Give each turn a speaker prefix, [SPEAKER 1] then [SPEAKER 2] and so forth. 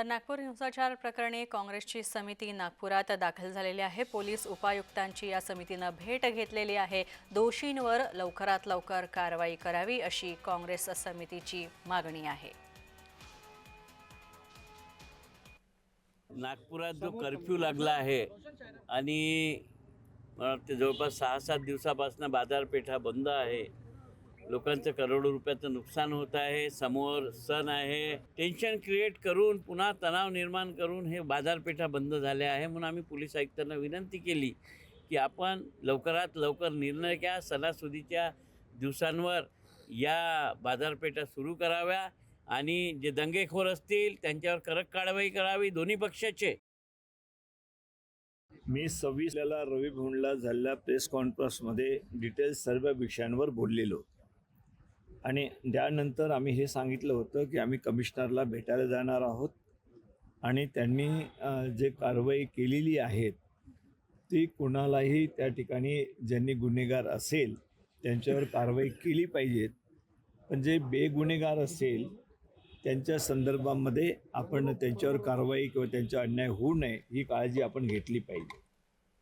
[SPEAKER 1] तर नागपूर हिंसाचार प्रकरणी काँग्रेसची समिती नागपुरात दाखल झालेली आहे. पोलीस उपायुक्तांची या समितीनं भेट घेतलेली आहे. दोषींवर लवकरात लवकर कारवाई करावी अशी काँग्रेस समितीची मागणी आहे.
[SPEAKER 2] नागपुरात जो कर्फ्यू लागला आहे आणि जवळपास सहा सात दिवसापासून बाजारपेठा बंद आहे. लोकांचं करोडो रुपयाचं नुकसान होत आहे समोर सण आहे. टेन्शन क्रिएट करून पुन्हा तणाव निर्माण करून हे बाजारपेठा बंद झाल्या आहे म्हणून आम्ही पोलीस आयुक्तांना विनंती केली की आपण लवकरात लवकर निर्णय घ्या. सणासुदीच्या दिवसांवर या बाजारपेठा सुरू कराव्या आणि जे दंगेखोर असतील त्यांच्यावर कडक कारवाई करावी दोन्ही पक्षाचे.
[SPEAKER 3] मी सव्वीसला रवी भोंडला झालेल्या प्रेस कॉन्फरन्समध्ये डिटेल्स सर्व विषयांवर बोललेलो. आणि त्यानंतर आम्ही हे सांगितलं होतं की आम्ही कमिशनरला भेटायला जाणार आहोत. आणि त्यांनी जे कारवाई केलेली आहेत ती कुणालाही त्या ठिकाणी ज्यांनी गुन्हेगार असेल त्यांच्यावर कारवाई केली पाहिजेत पण जे बेगुन्हेगार असेल त्यांच्या संदर्भामध्ये आपण त्यांच्यावर कारवाई किंवा त्यांचा अन्याय होऊ नये ही काळजी आपण घेतली पाहिजे.